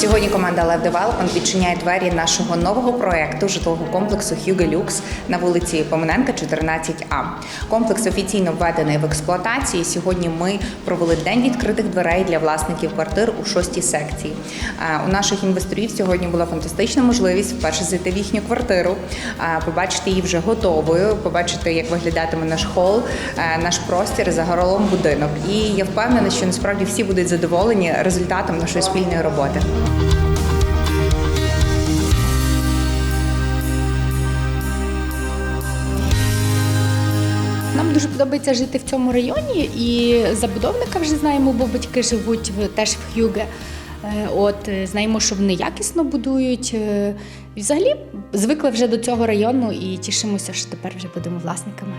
Сьогодні команда Lab Development відчиняє двері нашого нового проекту житлового комплексу Hugo Lux на вулиці Поминенка, 14А. Комплекс офіційно введений в експлуатацію. Сьогодні ми провели день відкритих дверей для власників квартир у шостій секції. У наших інвесторів сьогодні була фантастична можливість вперше зайти в їхню квартиру, побачити її вже готовою, побачити, як виглядатиме наш хол, наш простір, загалом будинок. І я впевнена, що насправді всі будуть задоволені результатом нашої спільної роботи. Нам дуже подобається жити в цьому районі, і забудовника вже знаємо, бо батьки живуть в- теж в Х'юге. Е, От е, знаємо, що вони якісно будують. Е, Взагалі звикли вже до цього району і тішимося, що тепер вже будемо власниками.